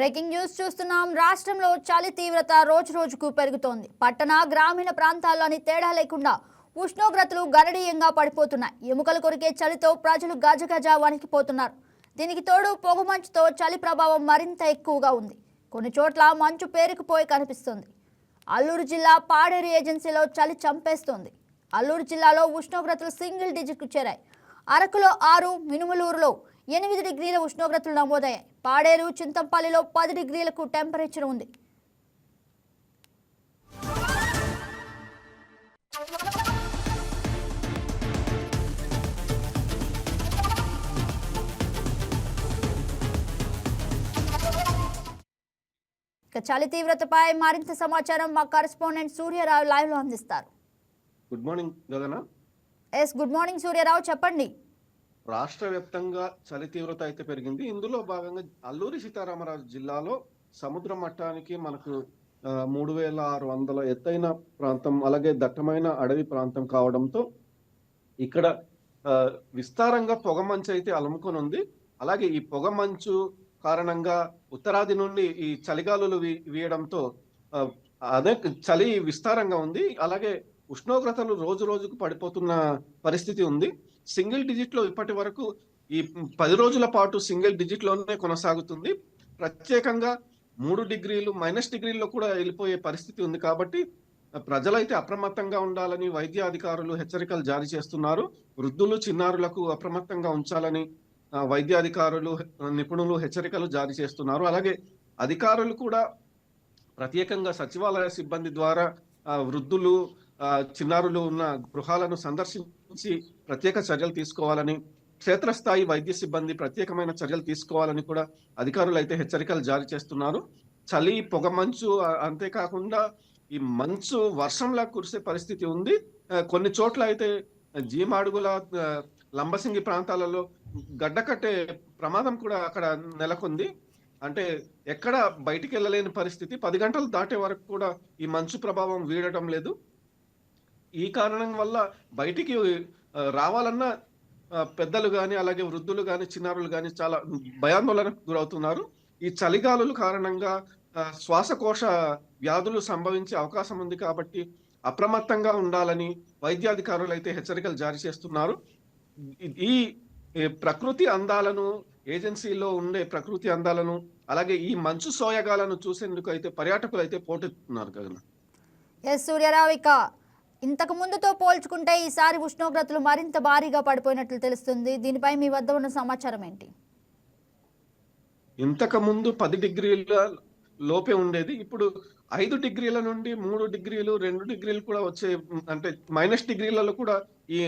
Breaking news చూస్తున్నాం. రాష్ట్రంలో చలి తీవ్రత రోజు రోజుకు పెరుగుతోంది. పట్టణ గ్రామీణ ప్రాంతాల్లోని తేడా లేకుండా ఉష్ణోగ్రతలు గణనీయంగా పడిపోతున్నాయి. ఎముకలు కొరికే చలితో ప్రజలు గజగజ వణికిపోతున్నారు. దీనికి తోడు పొగమంచుతో చలి ప్రభావం మరింత ఎక్కువగా ఉంది. కొన్ని చోట్ల మంచు పేరుకుపోయి కనిపిస్తుంది. అల్లూరు జిల్లా పాడేరు ఏజెన్సీలో చలి చంపేస్తోంది. అల్లూరు జిల్లాలో ఉష్ణోగ్రతలు సింగిల్ డిజిట్కు చేరాయి. అరకులో ఆరు మినుములూరులో ఎనిమిది డిగ్రీల ఉష్ణోగ్రతలు నమోదయ్యాయి. పాడేరు చింతంపల్లిలో పది డిగ్రీలకు టెంపరేచర్ ఉంది. ఇక చలి తీవ్రతపై మరింత సమాచారం మా కరెస్పాండెంట్ సూర్యరావు లైవ్లో అందిస్తారు. Good morning Gagana. Yes good morning Suryarao చెప్పండి. రాష్ట్ర వ్యాప్తంగా చలి తీవ్రత అయితే పెరిగింది. ఇందులో భాగంగా అల్లూరి సీతారామరాజు జిల్లాలో సముద్ర మట్టానికి మనకు మూడు వేల ఆరు వందల ఎత్తైన ప్రాంతం అలాగే దట్టమైన అడవి ప్రాంతం కావడంతో ఇక్కడ విస్తారంగా పొగమంచు అయితే అలుముకొని ఉంది అలాగే ఈ పొగమంచు కారణంగా ఉత్తరాది నుండి ఈ చలిగాలులు వీయడంతో అదే చలి విస్తారంగా ఉంది. అలాగే ఉష్ణోగ్రతలు రోజు రోజుకు పడిపోతున్న పరిస్థితి ఉంది. సింగిల్ డిజిట్లో ఇప్పటి వరకు ఈ పది రోజుల పాటు సింగిల్ డిజిట్లోనే కొనసాగుతుంది. ప్రత్యేకంగా మూడు డిగ్రీలు మైనస్ డిగ్రీల్లో కూడా వెళ్ళిపోయే పరిస్థితి ఉంది కాబట్టి ప్రజలైతే అప్రమత్తంగా ఉండాలని వైద్య అధికారులు హెచ్చరికలు జారీ చేస్తున్నారు. వృద్ధులు చిన్నారులకు అప్రమత్తంగా ఉంచాలని వైద్య అధికారులు నిపుణులు హెచ్చరికలు జారీ చేస్తున్నారు. అలాగే అధికారులు కూడా ప్రత్యేకంగా సచివాలయ సిబ్బంది ద్వారా వృద్ధులు చిన్నారులు ఉన్న గృహాలను సందర్శించి ప్రత్యేక చర్యలు తీసుకోవాలని క్షేత్రస్థాయి వైద్య సిబ్బంది ప్రత్యేకమైన చర్యలు తీసుకోవాలని కూడా అధికారులు అయితే హెచ్చరికలు జారీ చేస్తున్నారు. చలి పొగ మంచు అంతేకాకుండా ఈ మంచు వర్షంలా కురిసే పరిస్థితి ఉంది. కొన్ని చోట్ల అయితే జీమాడుగుల లంబసింగి ప్రాంతాలలో గడ్డ కట్టే ప్రమాదం కూడా అక్కడ నెలకొంది. అంటే ఎక్కడ బయటికి వెళ్ళలేని పరిస్థితి. పది గంటలు దాటే వరకు కూడా ఈ మంచు ప్రభావం వీడటం లేదు. ఈ కారణం వల్ల బయటికి రావాలన్నా పెద్దలు కానీ అలాగే వృద్ధులు కానీ చిన్నారులు కానీ చాలా భయాందోళనకు గురవుతున్నారు. ఈ చలిగాలుల కారణంగా శ్వాసకోశ వ్యాధులు సంభవించే అవకాశం ఉంది కాబట్టి అప్రమత్తంగా ఉండాలని వైద్యాధికారులు అయితే హెచ్చరికలు జారీ చేస్తున్నారు. ఈ- ప్రకృతి అందాలను ఏజెన్సీలో ఉండే ప్రకృతి అందాలను అలాగే ఈ మంచు సోయగాలను చూసేందుకు అయితే పర్యాటకులు అయితే పోటెత్తున్నారు గగన. ఎస్ సూర్యరావు ఇక ఇంతకు ముందుతో పోల్చుకుంటే ఈసారి ఉష్ణోగ్రతలు మరింత భారీగా పడిపోయినట్లు తెలుస్తుంది. దీనిపై మీ వద్ద ఉన్న సమాచారం ఏంటి? ఇంతకు ముందు పది డిగ్రీల లోపే ఉండేది. ఇప్పుడు ఐదు డిగ్రీల నుండి మూడు డిగ్రీలు రెండు డిగ్రీలు కూడా వచ్చే అంటే మైనస్ డిగ్రీలలో కూడా ఈ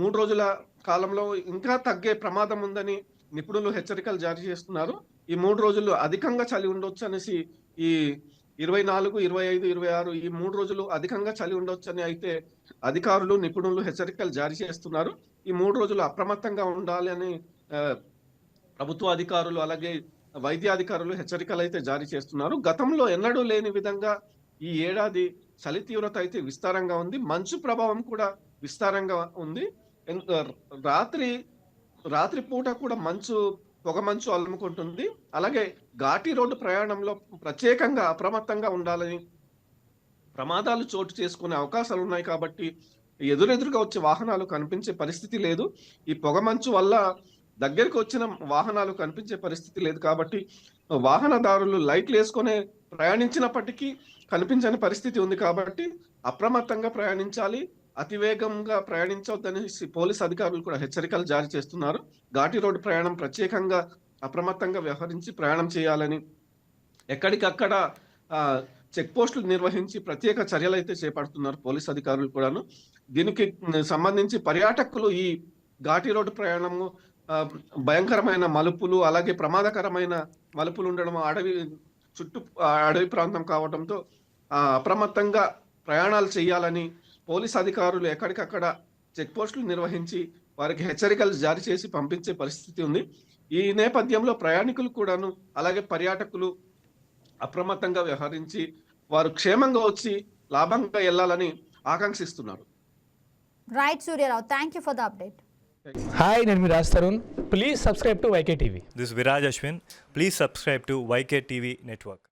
మూడు రోజుల కాలంలో ఇంకా తగ్గే ప్రమాదం ఉందని నిపుణులు హెచ్చరికలు జారీ చేస్తున్నారు. ఈ మూడు రోజులు అధికంగా చలి ఉండొచ్చు అనేసి ఈ ఇరవై నాలుగు ఇరవై ఐదు ఇరవై ఆరు ఈ మూడు రోజులు అధికంగా చలి ఉండొచ్చు అని అయితే అధికారులు నిపుణులు హెచ్చరికలు జారీ చేస్తున్నారు. ఈ మూడు రోజులు అప్రమత్తంగా ఉండాలి అని ప్రభుత్వ అధికారులు అలాగే వైద్య అధికారులు హెచ్చరికలు అయితే జారీ చేస్తున్నారు. గతంలో ఎన్నడూ లేని విధంగా ఈ ఏడాది చలి తీవ్రత అయితే విస్తారంగా ఉంది. మంచు ప్రభావం కూడా విస్తారంగా ఉంది. ఎన్- రాత్రి రాత్రి పూట కూడా మంచు పొగ మంచు అలుముకుంటుంది. అలాగే ఘాటి రోడ్డు ప్రయాణంలో ప్రత్యేకంగా అప్రమత్తంగా ఉండాలని ప్రమాదాలు చోటు చేసుకునే అవకాశాలు ఉన్నాయి కాబట్టి ఎదురెదురుగా వచ్చే వాహనాలు కనిపించే పరిస్థితి లేదు. ఈ పొగమంచు వల్ల దగ్గరికి వచ్చిన వాహనాలు కనిపించే పరిస్థితి లేదు కాబట్టి వాహనదారులు లైట్లు వేసుకొని ప్రయాణించినప్పటికీ కనిపించని పరిస్థితి ఉంది కాబట్టి అప్రమత్తంగా ప్రయాణించాలి. అతివేగంగా ప్రయాణించవద్దని పోలీస్ అధికారులు కూడా హెచ్చరికలు జారీ చేస్తున్నారు. ఘాటి రోడ్డు ప్రయాణం ప్రత్యేకంగా అప్రమత్తంగా వ్యవహరించి ప్రయాణం చేయాలని ఎక్కడికక్కడ చెక్ పోస్టులు నిర్వహించి ప్రత్యేక చర్యలు అయితే చేపడుతున్నారు పోలీస్ అధికారులు కూడాను. దీనికి సంబంధించి పర్యాటకులు ఈ ఘాటి రోడ్డు ప్రయాణము భయంకరమైన మలుపులు అలాగే ప్రమాదకరమైన మలుపులు ఉండడం అడవి చుట్టూ అడవి ప్రాంతం కావడంతో అప్రమత్తంగా ప్రయాణాలు చేయాలని పోలీస్ అధికారులు ఎక్కడికక్కడ చెక్ పోస్టులు నిర్వహించి వారికి హెచ్చరికలు జారీ చేసి పంపించే పరిస్థితి ఉంది. ఈ నేపథ్యంలో ప్రయాణికులు కూడాను అలాగే పర్యాటకులు అప్రమత్తంగా వ్యవహరించి వారు క్షేమంగా వచ్చి లాభంగా వెళ్ళాలని ఆకాంక్షిస్తున్నారు. Right Suryarao thank you for the update hi నేను మీ Raj Tarun. Please subscribe to YK TV is Viraj Ashwin. Please subscribe to YK TV Network.